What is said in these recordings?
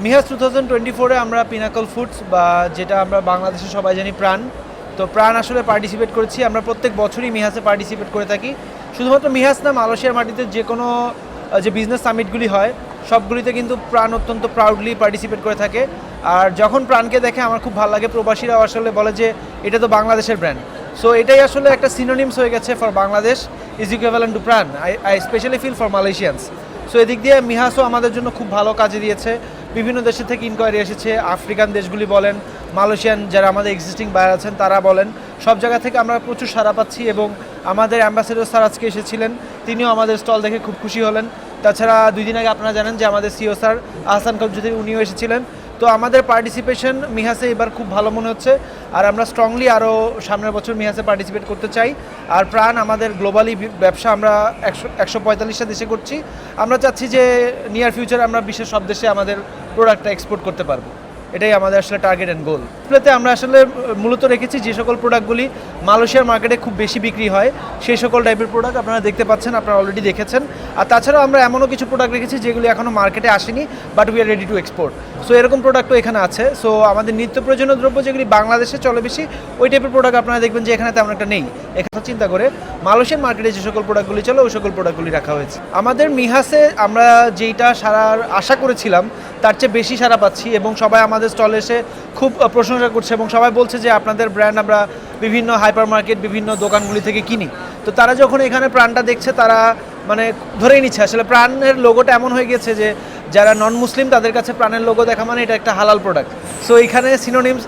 মিহাস two thousand twenty ফোরে আমরা pinnacle foods বা যেটা আমরা বাংলাদেশে সবাই জানি প্রাণ। তো প্রাণ আসলে পার্টিসিপেট করেছি। আমরা প্রত্যেক বছরই মিহাসে পার্টিসিপেট করে থাকি। শুধুমাত্র মিহাস না, মালয়েশিয়ার মাটিতে যে কোনো যে বিজনেস সামিটগুলি হয়, সবগুলিতে কিন্তু প্রাণ অত্যন্ত প্রাউডলি পার্টিসিপেট করে থাকে। আর যখন প্রাণকে দেখে আমার খুব ভালো লাগে, প্রবাসীরাও আসলে বলে যে, এটা তো বাংলাদেশের ব্র্যান্ড সো এটাই আসলে একটা সিনোনিমস হয়ে গেছে for Bangladesh is equivalent to Pran. I I specially feel for Malaysians so এদিক দিয়ে মিহাসও আমাদের জন্য খুব ভালো কাজে দিয়েছে। বিভিন্ন দেশে থেকে ইনকোয়ারি এসেছে, আফ্রিকান দেশগুলি বলেন, মালয়েশিয়ান যারা আমাদের এক্সিস্টিং বায়ার আছেন, তারা বলেন, সব জায়গা থেকে আমরা প্রচুর সাড়া পাচ্ছি এবং আমাদের অ্যাম্বাসেডর স্যার আজকে এসেছিলেন, তিনিও আমাদের স্টল দেখে খুব খুশি হলেন। তাছাড়া দুই দিন আগে আপনারা জানেন যে আমাদের সিও স্যার আহসান কবজুদ্দি উনিও এসেছিলেন। তো আমাদের পার্টিসিপেশন মিহাসে এবার খুব ভালো মনে হচ্ছে, আর আমরা স্ট্রংলি আরও সামনের বছর মিহাসে পার্টিসিপেট করতে চাই। আর প্রাণ আমাদের গ্লোবালি ব্যবসা আমরা একশো একশো পঁয়তাল্লিশটা দেশে করছি। আমরা চাচ্ছি যে নিয়ার ফিউচারে আমরা বিশ্বের সব দেশে আমাদের প্রোডাক্টটা এক্সপোর্ট করতে পারব। এটাই আমাদের আসলে টার্গেট অ্যান্ড গোল প্লেতে আমরা আসলে মূলত রেখেছি যে সকল প্রোডাক্টগুলি মালয়েশিয়ার মার্কেটে খুব বেশি বিক্রি হয়, সেই সকল টাইপের প্রোডাক্ট আপনারা দেখতে পাচ্ছেন, আপনারা অলরেডি দেখেছেন। আর তাছাড়াও আমরা এমনও কিছু প্রোডাক্ট রেখেছি যেগুলি এখনও মার্কেটে আসেনি but we are ready to export so এরকম প্রোডাক্টও এখানে আছে। সো আমাদের নিত্য প্রয়োজনীয় দ্রব্য যেগুলি বাংলাদেশে চলে বেশি, ওই টাইপের প্রোডাক্ট আপনারা দেখবেন যে এখানে তেমন একটা নেই। এখানে চিন্তা করে মালয়েশিয়ান মার্কেটে যে সকল প্রোডাক্টগুলি চলে, ওই সকল প্রোডাক্টগুলি রাখা হয়েছে। আমাদের মিহাসে আমরা যেইটা সারার আশা করেছিলাম, তার চেয়ে বেশি সারা পাচ্ছি এবং সবাই আমাদের স্টলে এসে খুব প্রশংসা করছে এবং সবাই বলছে যে আপনাদের ব্র্যান্ড আমরা বিভিন্ন হাইপার মার্কেট বিভিন্ন দোকানগুলি থেকে কিনি। তো তারা যখন এখানে প্রাণটা দেখছে, তারা মানে ধরেই নিচ্ছে। আসলে প্রাণের লোগোটা এমন হয়ে গেছে যে যারা নন মুসলিম তাদের কাছে প্রাণের লোগো দেখা মানে এটা একটা হালাল প্রোডাক্ট সো এখানে সিনোনিমস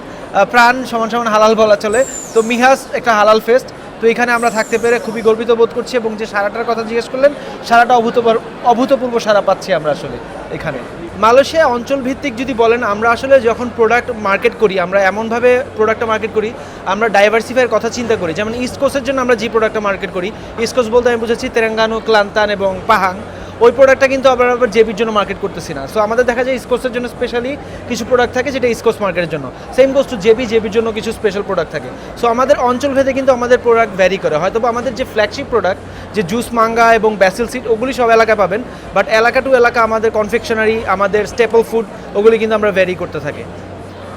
প্রাণ সমান সমান হালাল বলা চলে। তো মিহাস একটা হালাল ফেস্ট তো এখানে আমরা থাকতে পেরে খুবই গর্বিত বোধ করছি এবং যে সারাটার কথা জিজ্ঞেস করলেন, সারাটা অভূতপূর্ব অভূতপূর্ব সারা পাচ্ছি আমরা আসলে। এখানে। মালয়েশিয়া অঞ্চল ভিত্তিক যদি বলেন, আমরা আসলে যখন প্রোডাক্ট মার্কেট করি, আমরা এমনভাবে প্রোডাক্টটা মার্কেট করি, আমরা ডাইভার্সিফাইয়ের কথা চিন্তা করি। যেমন ইস্ট জন্য আমরা যে প্রোডাক্টটা মার্কেট করি ইস্ট বলতে আমি বুঝেছি তেলেঙ্গানু ক্লান্তান এবং পাহাং। ওই প্রোডাক্টটা কিন্তু আমরা আবার জেবির জন্য মার্কেট করতেছি না। সো আমাদের দেখা যায় ইস্কোসের জন্য স্পেশালি কিছু প্রোডাক্ট থাকে যেটা ইস্কোস মার্কেটের জন্য। সেম গোস টু জেবি জেবির জন্য কিছু স্পেশাল প্রোডাক্ট থাকে। সো আমাদের অঞ্চল ভেদে কিন্তু আমাদের প্রোডাক্ট ভ্যারি করে। হয়তো আমাদের যে ফ্ল্যাগশিপ প্রোডাক্ট যে জুস মাঙ্গা এবং ব্যাসেল সিট ওগুলি সব এলাকায় পাবেন। বাট এলাকা টু এলাকা আমাদের কনফেকশনারি আমাদের স্টেপল ফুড ওগুলি কিন্তু আমরা ভ্যারি করতে থাকি।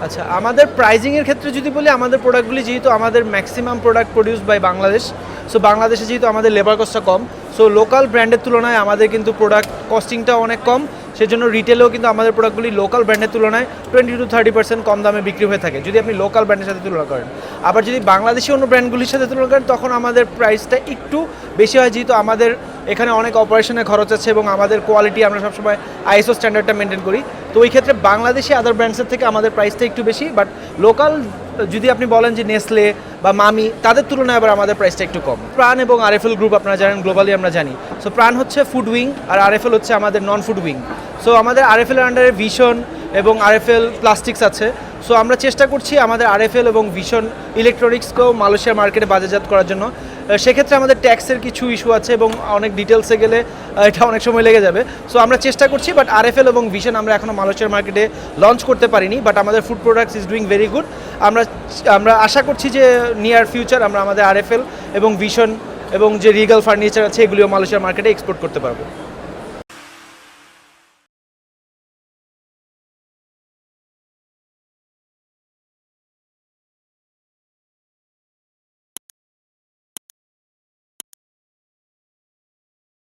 আচ্ছা আমাদের প্রাইজিংয়ের ক্ষেত্রে যদি বলি, আমাদের প্রোডাক্টগুলি যেহেতু আমাদের maximum product produce by Bangladesh so বাংলাদেশে যেহেতু আমাদের লেবার কস্টটা কম সো লোকাল ব্র্যান্ডের তুলনায় আমাদের কিন্তু প্রোডাক্ট কস্টিংটা অনেক কম। সেজন্য রিটেলেও কিন্তু আমাদের প্রোডাক্টগুলি লোকাল ব্র্যান্ডের তুলনায় টোয়েন্টি টু থার্টি পার্সেন্ট কম দামে বিক্রি হয়ে থাকে, যদি আপনি লোকাল ব্র্যান্ডের সাথে তুলনা করেন। আবার যদি বাংলাদেশি অন্য ব্র্যান্ডগুলির সাথে তুলনা করেন, তখন আমাদের প্রাইসটা একটু বেশি হয়, যেহেতু আমাদের এখানে অনেক অপারেশনের খরচ আছে এবং আমাদের কোয়ালিটি আমরা সবসময় আইএসও স্ট্যান্ডার্ডটা মেনটেন করি। তো ওই ক্ষেত্রে বাংলাদেশি আদার ব্র্যান্ডসের থেকে আমাদের প্রাইসটা একটু বেশি বাট লোকাল যদি আপনি বলেন যে নেসলে বা মামি তাদের তুলনায় আবার আমাদের প্রাইসটা একটু কম। প্রাণ এবং আরএফএল গ্রুপ আপনারা জানেন গ্লোবালি আমরা জানি। সো প্রাণ হচ্ছে ফুড উইং আর আরএফএল হচ্ছে আমাদের নন ফুড উইং সো আমাদের আর আরএফএল আন্ডারে ভিশন এবং আরএফএল প্লাস্টিক্স আছে। সো আমরা চেষ্টা করছি আমাদের আরএফএল এবং ভিশন ইলেকট্রনিক্সকেও মালয়েশিয়ার মার্কেটে বাজারজাত করার জন্য। সেক্ষেত্রে আমাদের ট্যাক্সের কিছু ইস্যু আছে এবং অনেক ডিটেলসে গেলে এটা অনেক সময় লেগে যাবে। সো আমরা চেষ্টা করছি বাট আরএফএল এবং ভিশন আমরা এখনও মালয়েশিয়ার মার্কেটে লঞ্চ করতে পারিনি বাট আমাদের food products is doing very good আমরা আমরা আশা করছি যে নিয়ার ফিউচার আমরা আমাদের আরএফএল এবং ভিশন এবং যে রিগাল ফার্নিচার আছে, এগুলিও মালয়েশিয়ার মার্কেটে এক্সপোর্ট করতে পারব।